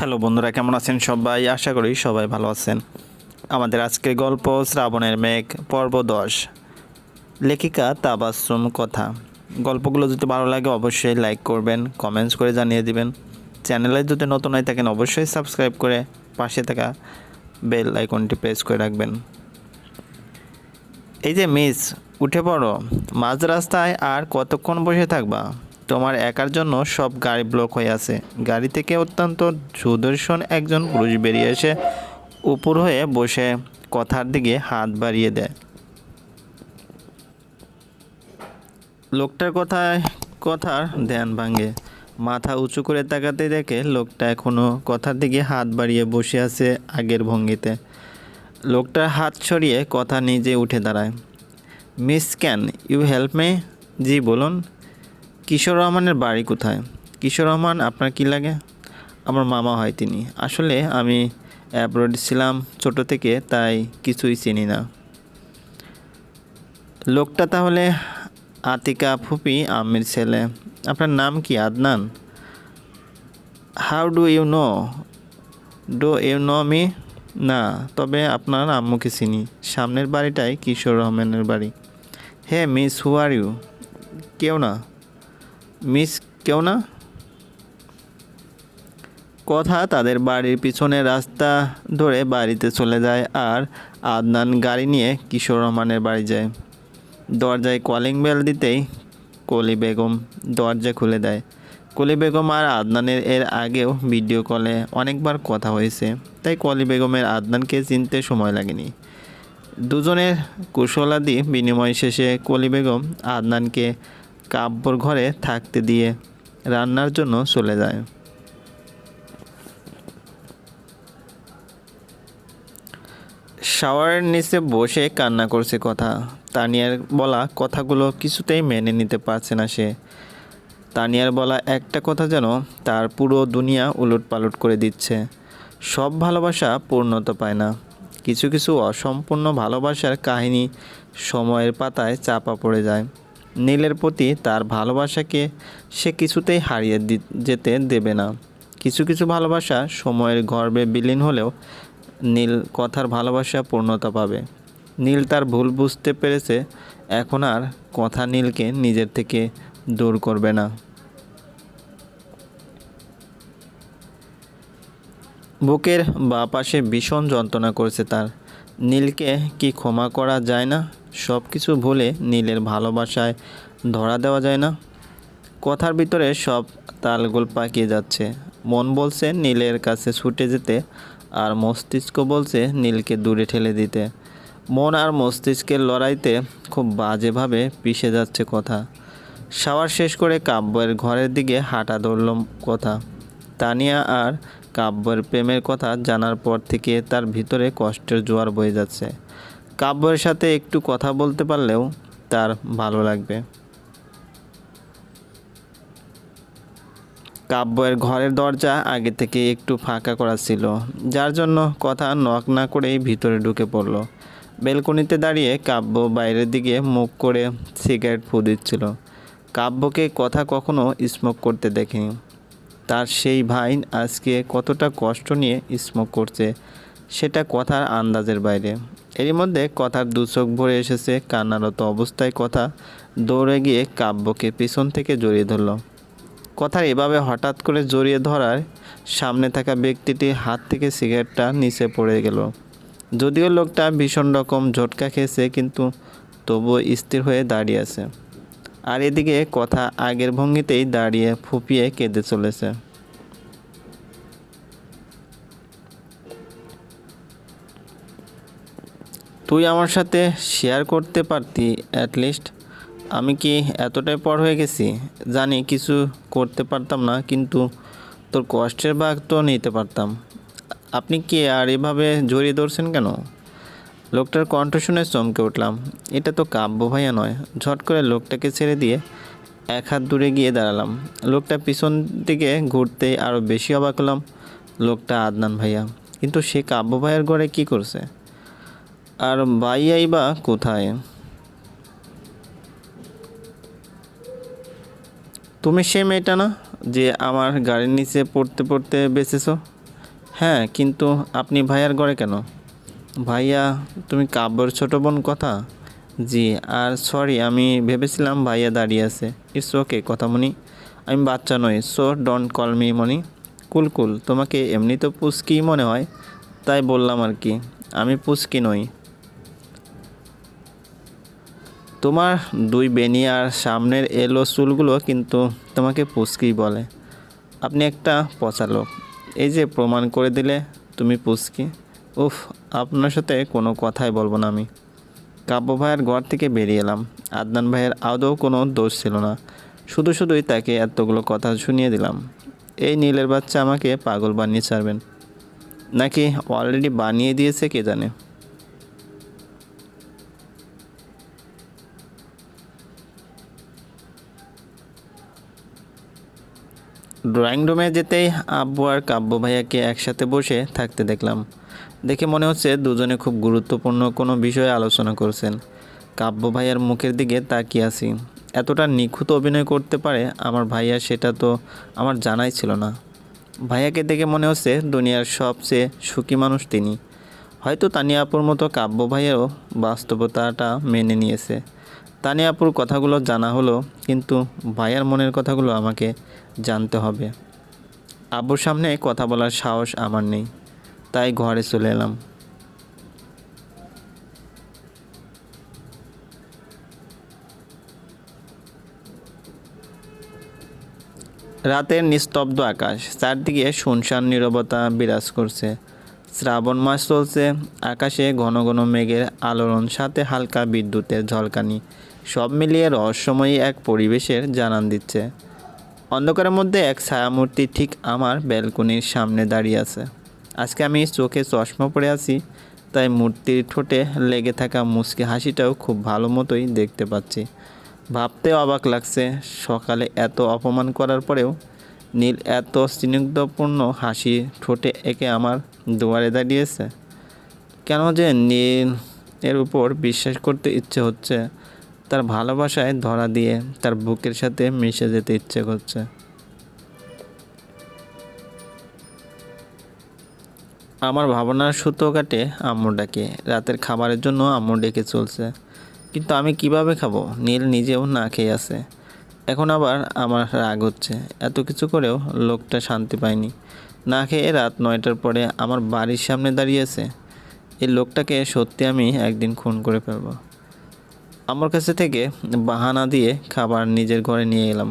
Hello বন্ধুরা, কেমন আছেন সবাই? আশা করি সবাই ভালো আছেন। আমাদের আজকের গল্প শ্রাবণের মেঘ, পর্ব দশ। লেখিকা তাবাসুম কথা। গল্পগুলো যদি ভালো লাগে অবশ্যই লাইক করবেন, কমেন্টস করে জানিয়ে দিবেন। চ্যানেলে যদি নতুন হয়ে থাকেন অবশ্যই সাবস্ক্রাইব করে পাশে থাকা বেল আইকনটি প্রেস করে রাখবেন। এই যে মিস, উঠে পড়ো। মাঝ রাস্তায় আর কতক্ষণ বসে থাকবা? তোমার একার জন্য সব গাড়ি ব্লক হয়ে আছে। গাড়ি থেকে অত্যন্ত সুদর্শন একজন পুরুষ বেরিয়ে এসে উপর হয়ে বসে কথার দিকে হাত বাড়িয়ে দেয়। লোকটার কথায় কথার ধ্যান ভাঙে। মাথা উঁচু করে তাকাতে দেখে লোকটা এখনও কথার দিকে হাত বাড়িয়ে বসে আছে আগের ভঙ্গিতে। লোকটার হাত সরিয়ে কথা নিজে উঠে দাঁড়ায়। Miss can, you help me? জি, বলুন। কিশোর রহমানের বাড়ি কোথায়? কিশোর রহমান, আপনার কি লাগে? আমার মামা হয় তিনি। আসলে আমি অ্যাব্রোড ছিলাম ছোট থেকে, তাই কিছুই চিনি না। লোকটা তাহলে আতিকা ফুপি আমির ছেলে। আপনার নাম কি, Adnan? How do you know do you know me না, তবে আপনার আম্মুকে চিনি। সামনের বাড়িটাই কিশোর রহমানের বাড়ি। হে, মিস হু আর ইউ কেউ না। মিস কেউ না? কথা তাদের বাড়ির পিছনে রাস্তা ধরে বাড়িতে চলে যায় আর আদনান গাড়ি নিয়ে কিশোর রহমানের বাড়ি যায়। দরজায় কলিং বেল দিতেই কলি বেগম দরজা খুলে দেয়। কলি বেগম আর আদনানের এর আগেও ভিডিও কলে অনেকবার কথা হয়েছে, তাই কলি বেগমের আদনানকে চিনতে সময় লাগেনি। দুজনের কুশলাদি বিনিময় শেষে কলি বেগম আদনানকে কাব্যর ঘরে থাকতে দিয়ে রান্নার জন্য চলে যায়। শাওয়ারের নিচে বসে কান্না করছে কথা। তানিয়ার বলা কথাগুলো কিছুতেই মেনে নিতে পারছে না সে। তানিয়ার বলা একটা কথা যেন তার পুরো দুনিয়া উলট পালট করে দিচ্ছে। সব ভালোবাসা পূর্ণতা পায় না। কিছু কিছু অসম্পূর্ণ ভালোবাসার কাহিনী সময়ের পাতায় চাপা পড়ে যায়। নীলের প্রতি তার ভালোবাসাকে সে কিছুতেই হারিয়ে যেতে দেবে না। কিছু কিছু ভালোবাসা সময়ের গর্বে বিলীন হলেও নীল কথার ভালোবাসা পূর্ণতা পাবে। নীল তার ভুল বুঝতে পেরেছে, এখন আর কথা নীলকে নিজের থেকে দূর করবে না। বুকের বা পাশে ভীষণ যন্ত্রণা করছে তার। নীলকে কি ক্ষমা করা যায় না? সব কিছু ভুলে নীলের ভালোবাসায় ধরা দেওয়া যায় না। কথার ভিতরে সব তালগোল পাকিয়ে যাচ্ছে। মন বলছে নীলের কাছে ছুটে যেতে আর মস্তিষ্ক বলছে নীলকে দূরে ঠেলে দিতে। মন আর মস্তিষ্কের লড়াইতে খুব বাজেভাবে পিষে যাচ্ছে কথা। শাওয়ার শেষ করে কাব্যের ঘরের দিকে হাঁটা ধরল কথা। তানিয়া আর কাব্যের প্রেমের কথা জানার পর থেকে তার ভিতরে কষ্টের জোয়ার বয়ে যাচ্ছে। কাব্যের সাথে একটু কথা বলতে পারলেও তার ভালো লাগবে। কাব্যের ঘরের দরজা আগে থেকে একটু ফাঁকা করা ছিল, যার জন্য কথা নক না করেই ভিতরে ঢুকে পড়ল। বেলকনিতে দাঁড়িয়ে কাব্য বাইরের দিকে মুখ করে সিগারেট ফু দিচ্ছিল। কাব্যকে কথা কখনো স্মোক করতে দেখেনি। তার সেই ভাই আজকে কতটা কষ্ট নিয়ে স্মোক করছে, সেটা কথার আন্দাজের বাইরে। এরই মধ্যে কথার দু চোখ ভরে এসেছে কান্নারত অবস্থায় কথা। দৌড়ে গিয়ে কাব্যকে পিছন থেকে জড়িয়ে ধরল। কথার এভাবে হঠাৎ করে জড়িয়ে ধরার সামনে থাকা ব্যক্তিটি হাত থেকে সিগারেটটা নিচে পড়ে গেল। যদিও লোকটা ভীষণ রকম ঝটকা খেয়েছে, কিন্তু তবুও স্থির হয়ে দাঁড়িয়ে আছে। আর এদিকে কথা আগের ভঙ্গিতেই দাঁড়িয়ে ফুপিয়ে কেঁদে চলেছে। তুই আমার সাথে শেয়ার করতে পারতি অ্যাটলিস্ট আমি কি এতটাই পর হয়ে গেছি? জানি কিছু করতে পারতাম না, কিন্তু তোর কষ্টের ভাগ তো নিতে পারতাম। আপনি কি আর এভাবে জড়িয়ে ধরছেন কেন? লোকটার কণ্ঠ শুনে চমকে উঠলাম। এটা তো কাব্য ভাইয়া নয়। ঝট করে লোকটাকে ছেড়ে দিয়ে এক হাত দূরে গিয়ে দাঁড়ালাম। লোকটা পিছন দিকে ঘুরতে আরও বেশি অবাক হলাম। লোকটা আদনান ভাইয়া। কিন্তু সে কাব্য ভাইয়ের ঘরে কি করছে? আর ভাইয়াই বা কোথায়? তুমি সে মেয়েটা না, যে আমার গাড়ির নিচে পড়তে পড়তে বেঁচেছো? হ্যাঁ কিন্তু আপনি ভাইয়ার ঘরে কেন? ভাইয়া, তুমি কাব্যর ছোট বোন কথা? জি, আর সরি আমি ভেবেছিলাম ভাইয়া দাঁড়িয়ে আছে। ইটস ওকে কথা মনি। আমি বাচ্চা নই so don't call me Moni. Cool cool, তোমাকে এমনি তো পুস্কি মনে হয়, তাই বললাম আর কি। আমি পুস্কি নই। তোমার দুই বেনি আর সামনের এলো চুলগুলো কিন্তু তোমাকে পুস্কি বলে। আপনি একটা পচা লোক। এই যে প্রমাণ করে দিলে তুমি পুস্কি উফ, আপনার সাথে কোনো কথাই বলব না আমি। কাব্য ভাইয়ের ঘর থেকে বেরিয়ে এলাম। আদনান ভাইয়ের আদৌ কোনো দোষ ছিল না। শুধু শুধুই তাকে এতগুলো কথা শুনিয়ে দিলাম। এই নীলের বাচ্চা আমাকে পাগল বানিয়ে ছাড়বেন। নাকি অলরেডি বানিয়ে দিয়েছে কে জানে? ড্রয়িং রুমে যেতেই আব্বু আর কাব্য ভাইয়াকে একসাথে বসে থাকতে দেখলাম। দেখে মনে হচ্ছে দুজনে খুব গুরুত্বপূর্ণ কোনো বিষয়ে আলোচনা করছেন। কাব্য ভাইয়ার মুখের দিকে তাকিয়ে আছি। এতটা নিখুঁত অভিনয় করতে পারে আমার ভাইয়া সেটা তো আমার জানাই ছিল না। ভাইয়াকে দেখে মনে হচ্ছে দুনিয়ার সবচেয়ে সুখী মানুষ তিনি। হয়তো তানিয়াপুর মতো কাব্য ভাইয়াও বাস্তবতাটা মেনে নিয়েছে। তানিয়াপুর কথাগুলো জানা হলো, কিন্তু ভাইয়ার মনের কথাগুলো আমাকে জানতে হবে। আব্বুর সামনে কথা বলার সাহস আমার নেই, তাই ঘরে চলে এলাম। রাতের নিস্তব্ধ আকাশ, চারদিকে শুনশান নীরবতা বিরাজ করছে। শ্রাবণ মাস চলছে, আকাশে ঘন ঘন মেঘের আলোড়ন, সাথে হালকা বিদ্যুতের ঝলকানি। সব মিলিয়ে রহস্যময়ী এক পরিবেশের জানান দিচ্ছে। অন্ধকারের মধ্যে এক ছায়ামূর্তি ঠিক আমার ব্যালকনির সামনে দাঁড়িয়ে আছে। আজকে আমি চোখে চশমা পরে আছি, তাই মূর্তির ঠোঁটে লেগে থাকা মুচকি হাসিটাও খুব ভালো মতোই দেখতে পাচ্ছি। ভাবতেও অবাক লাগছে, সকালে এত অপমান করার পরেও নীল এত স্নিগ্ধপূর্ণ হাসি ঠোঁটে একে আমার দুয়ারে দাঁড়িয়েছে। কেন যে নীল এর উপর বিশ্বাস করতে ইচ্ছে হচ্ছে তার ভালোবাসায় ধরা দিয়ে তার বুকের সাথে মিশে যেতে ইচ্ছে করছে। আমার ভাবনার সুতো কাটে আম্মু ডাকে রাতের খাবারের জন্য আম্মু ডেকে চলছে। কিন্তু আমি কীভাবে খাব? নীল নিজেও না খেয়ে আছে। এখন আবার আমার রাগ হচ্ছে। এত কিছু করেও লোকটা শান্তি পায়নি। না খেয়ে রাত নয়টার পরে আমার বাড়ির সামনে দাঁড়িয়েছে এই লোকটাকে সত্যি আমি একদিন খুন করে ফেলব। আমার কাছে থেকে বাহানা দিয়ে খাবার নিজের ঘরে নিয়ে এলাম।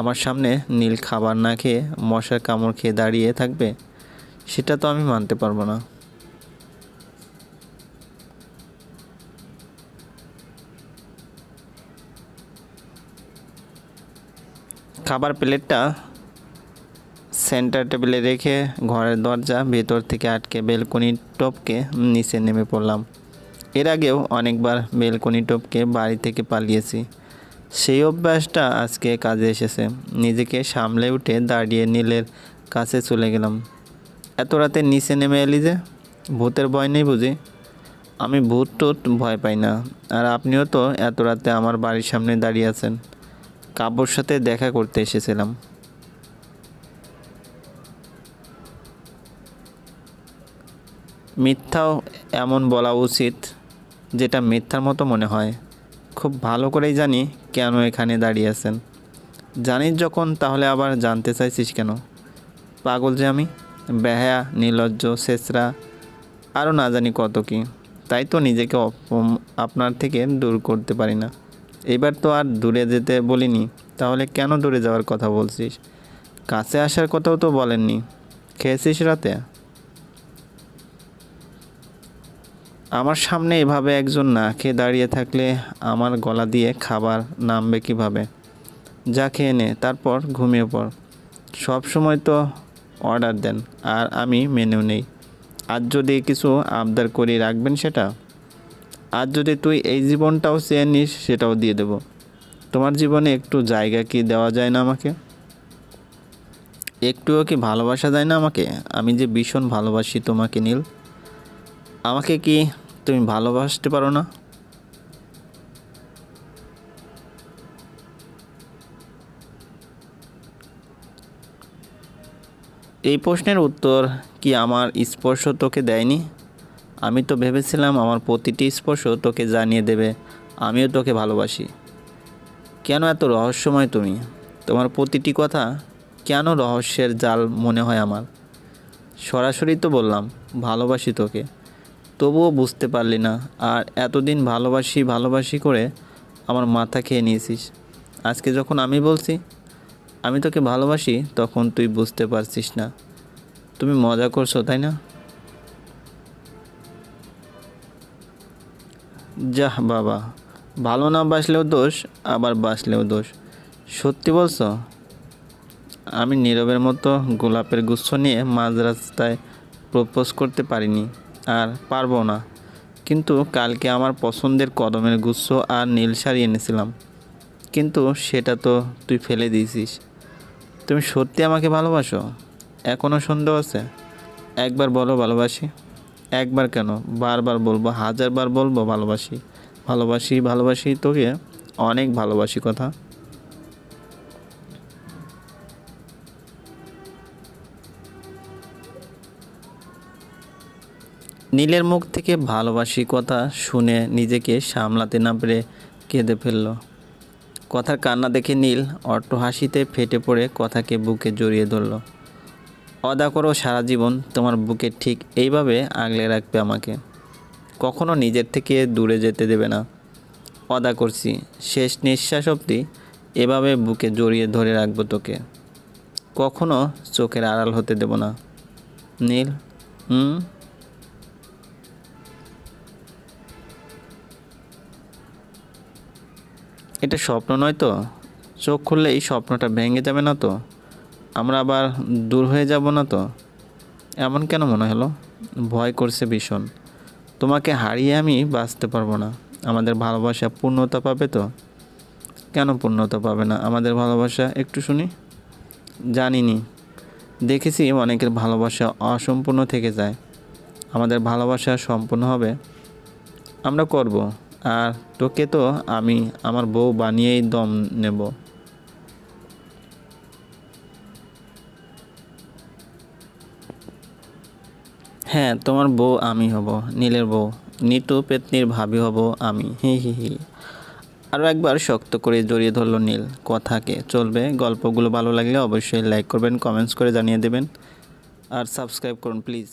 আমার সামনে নীল খাবার না খেয়ে মশার কামড় খেয়ে দাঁড়িয়ে থাকবে, সেটা তো আমি মানতে পারব না। খাবার প্লেটটা সেন্টার টেবিলে রেখে ঘরের দরজা ভেতর থেকে আটকে বেলকনি টপকে নিচে নেমে পড়লাম। এর আগেও অনেকবার বেলকনি টপকে বাড়ি থেকে পালিয়েছি। সেই অভ্যাসটা আজকে কাজে এসেছে। নিজেকে সামলে উঠে দাঁড়িয়ে নীলের কাছে চলে গেলাম। এত রাতে নিচে নেমে এলি যে? ভূতের ভয় নেই বুঝি? আমি ভূত টুত ভয় পাই না। আর আপনিও তো এত রাতে আমার বাড়ির সামনে দাঁড়িয়ে আছেন। কাব্যর সাথে দেখা করতে এসেছিলাম। মিথ্যাও এমন বলা উচিত যেটা মিথ্যার মতো মনে হয়। খুব ভালো করেই জানি কেন এখানে দাঁড়িয়ে আছেন। জানিস যখন, তাহলে আবার জানতে চাইছিস কেন? পাগল যে আমি। বেহায়া, নির্লজ্জ, শেষরা, আরও না জানি কত কি। তাই তো নিজেকে আপনার থেকে দূর করতে পারি না। এবার তো আর দূরে যেতে বলিনি, তাহলে কেন দূরে যাওয়ার কথা বলছিস? কাছে আসার কথাও তো বলেননি। খেয়েছিস রাতে? আমার সামনে এভাবে একজন না খেয়ে দাঁড়িয়ে থাকলে আমার গলা দিয়ে খাবার নামবে কীভাবে? যা খেয়ে নে, তারপর ঘুমিয়ে পড়। সব সময় তো অর্ডার দেন, আর আমি মেনেও নেই। আজ যদি কিছু আবদার করি রাখবেন সেটা? আজ যদি তুই এই জীবনটাও চেয়ে নিস, সেটাও দিয়ে দেব। তোমার জীবনে একটু জায়গা কি দেওয়া যায় না আমাকে? একটুও কি ভালোবাসা যায় না আমাকে? আমি যে ভীষণ ভালোবাসি তোমাকে, নীল। আমাকে কি তুমি ভালোবাসতে পারো না? এই প্রশ্নের উত্তর কি আমার স্পর্শ তোকে দেয়নি? আমি তো ভেবেছিলাম আমার প্রতিটি স্পর্শ তোকে জানিয়ে দেবে, আমিও তোকে ভালোবাসি। কেন এত রহস্যময় তুমি? তোমার প্রতিটি কথা কেন রহস্যের জাল মনে হয় আমার? সরাসরি তো বললাম, ভালোবাসি তোকে। তবুও বুঝতে পারলি না। আর এতদিন ভালোবাসি ভালোবাসি করে আমার মাথা খেয়ে নিয়েছিস। আজকে যখন আমি বলছি, আমি তোকে ভালোবাসি, তখন তুই বুঝতে পারছিস না। তুমি মজা করছ, তাই না? যাহ বাবা, ভালো না বাসলেও দোষ, আবার বাসলেও দোষ। সত্যি বলছো? আমি নীরবের মতো গোলাপের গুচ্ছ নিয়ে মাঝ রাস্তায় প্রপোজ করতে পারিনি। আর পারব না। কিন্তু কালকে আমার পছন্দের কদমের গুচ্ছ আর নীল শাড়ি এনেছিলাম। কিন্তু সেটা তো তুই ফেলে দিয়েছিস। তুমি সত্যি আমাকে ভালোবাসো? এখনও সন্দেহ আছে? একবার বলো ভালোবাসি। একবার কেন? বারবার বলব, হাজারবার বলব ভালোবাসি। ভালোবাসি ভালোবাসি তোকে। অনেক ভালোবাসি কথা। নীলের মুখ থেকে ভালোবাসি কথা শুনে নিজেকে সামলাতে না পেরে কেঁদে ফেলল। কথার কান্না দেখে নীল অট্ট হাসিতে ফেটে পড়ে কথাকে বুকে জড়িয়ে ধরল। অদা করো সারা জীবন, তোমার বুকে ঠিক এইভাবে আগলে রাখবে আমাকে। কখনো নিজের থেকে দূরে যেতে দেবে না। অদা করছি, শেষ নিঃশ্বাস অবধি এভাবে বুকে জড়িয়ে ধরে রাখব তোকে। কখনো চোখের আড়াল হতে দেব না। নীল, হুম? এটা স্বপ্ন নয় তো? চোখ খুললেই স্বপ্নটা ভেঙে যাবে না তো? আমরা আবার দূর হয়ে যাব না তো? এমন কেন মনে হলো? ভয় করছে ভীষণ। তোমাকে হারিয়ে আমি বাঁচতে পারব না। আমাদের ভালোবাসা পূর্ণতা পাবে তো? কেন পূর্ণতা পাবে না? আমাদের ভালোবাসা একটু শুনি। জানিনি। দেখেছি অনেকের ভালোবাসা অসম্পূর্ণ থেকে যায়। আমাদের ভালোবাসা সম্পূর্ণ হবে। আমরা করব। আর তোকে তো আমি, আমার বউ বানিয়েই দম নেব। হ্যাঁ তোমার বউ আমি হব, নীলের বউ। নিতু পেতনির ভাবি হব আমি। হি হি হি। আরও একবার শক্ত করে জড়িয়ে ধরলো নীল। কথাকে চলবে, গল্পগুলো ভালো লাগলে অবশ্যই লাইক করবেন কমেন্টস করে জানিয়ে দেবেন। আর সাবস্ক্রাইব করুন প্লিজ